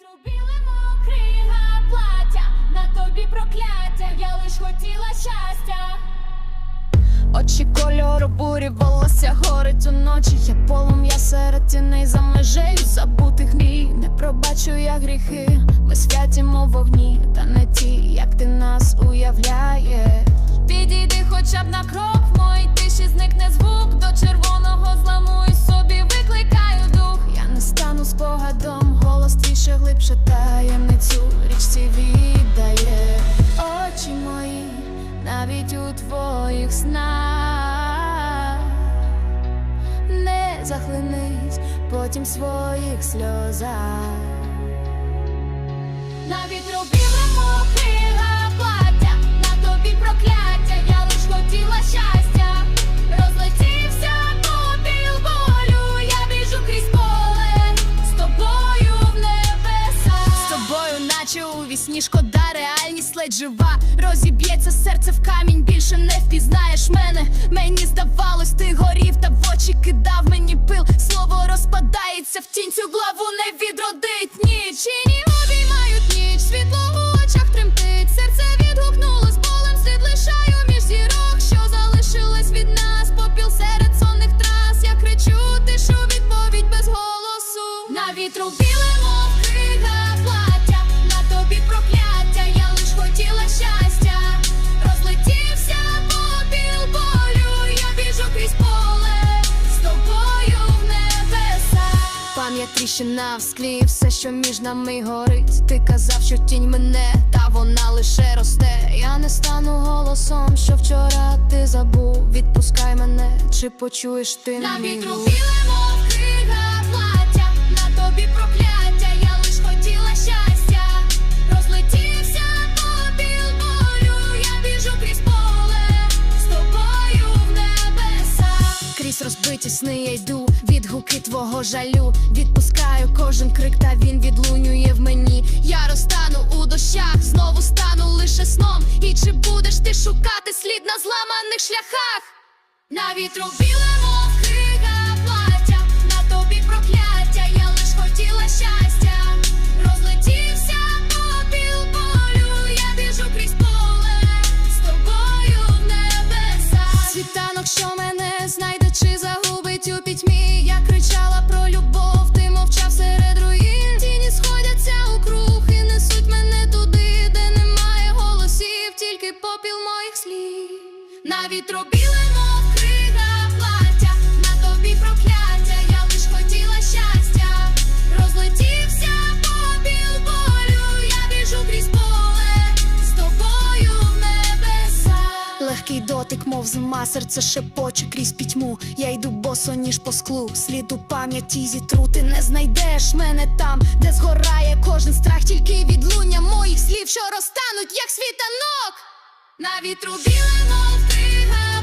вітру білимо крига плаття, на тобі прокляття, я лиш хотіла щастя. Очі кольору бурі, волосся горить уночі. Я полум'я серед тіней за межею забутих мрій. Не пробачу я гріхи, ми святімо вогні, та не ті, як ти нас уявляєш. Глибше таємницю річці віддає. Очі мої, навіть у твоїх снах. Не захлинись потім своїх сльозах. На вітру білимо крига плаття, на тобі прокляття, я лиш хотіла щастя. Жива. Розіб'ється серце в камінь, більше не впізнаєш мене. Мені здавалось, ти горів, та в очі кидав мені пил. Слово розпадається в тінь, цю главу не відродить ніч. Чині обіймають ніч, світло у очах тремтить. Серце відгукнуло з болем, слід лишаю між зірок, що залишилось від нас. Попіл серед сонних трас. Я кричу, тишу відповідь без голосу. На вітру білимо Пам'ять тріщина в склі, все, що між нами горить. Ти казав, що тінь мене, та вона лише росте. Я не стану голосом, що вчора ти забув. Відпускай мене, чи почуєш ти На вітру білимо розбиті сни я йду, відгуки твого жалю. Відпускаю кожен крик, та він відлунює в мені. Я розтану у дощах, знову стану лише сном. І чи будеш ти шукати слід на зламаних шляхах? На вітру білимо плаття, на тобі прокляття, я лиш хотіла щастя. Білимо крига плаття, на тобі прокляття, я лиш хотіла щастя. Розлетівся попіл болю, я біжу крізь поле з тобою в небеса. Легкий дотик, мов зима, серце шепоче крізь пітьму. Я йду босо, ніж по склу. Слід у пам'яті зітру. Ти не знайдеш мене там, де згорає кожен страх, тільки відлуння моїх слів, що розтануть, як. На вітру біле мов плаття, на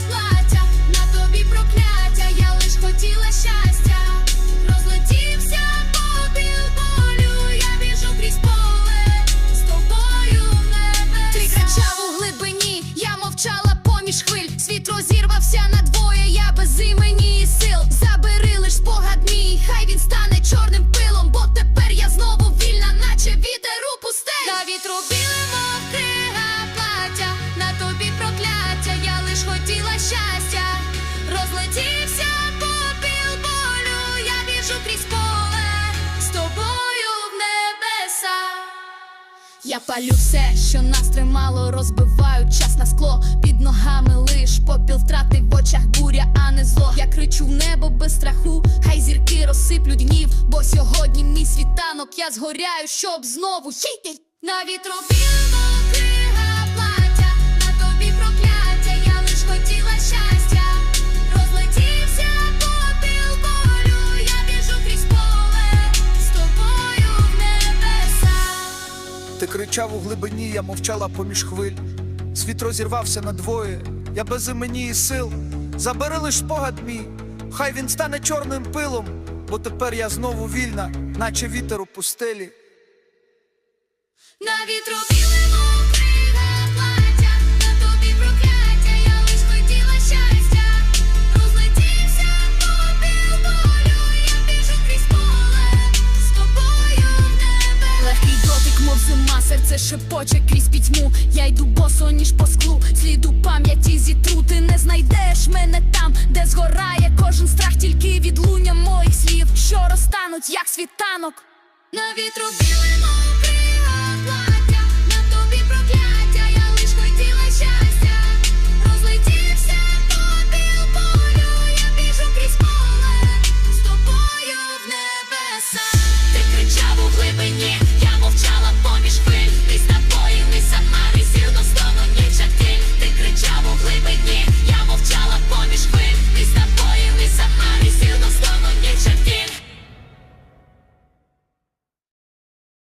Я палю все, що нас тримало, розбиваю час на скло. Під ногами лиш попіл втрати в очах буря, а не зло. Я кричу в небо без страху, хай зірки розсиплють гнів. Бо сьогодні мій світанок, я згоряю, щоб знову хіть. На вітру Ти кричав у глибині, я мовчала поміж хвиль. Світ розірвався надвоє, я без імені і сил. Забери лиш спогад мій, хай він стане чорним пилом, бо тепер я знову вільна, наче вітер у пустелі. На вітру білимо шепоче крізь пітьму. Я йду босо, ніж по склу. Сліду пам'яті зітру. Ти не знайдеш мене там, де згорає кожен страх, тільки відлуння моїх слів, що розтануть, як світанок. На вітру білимо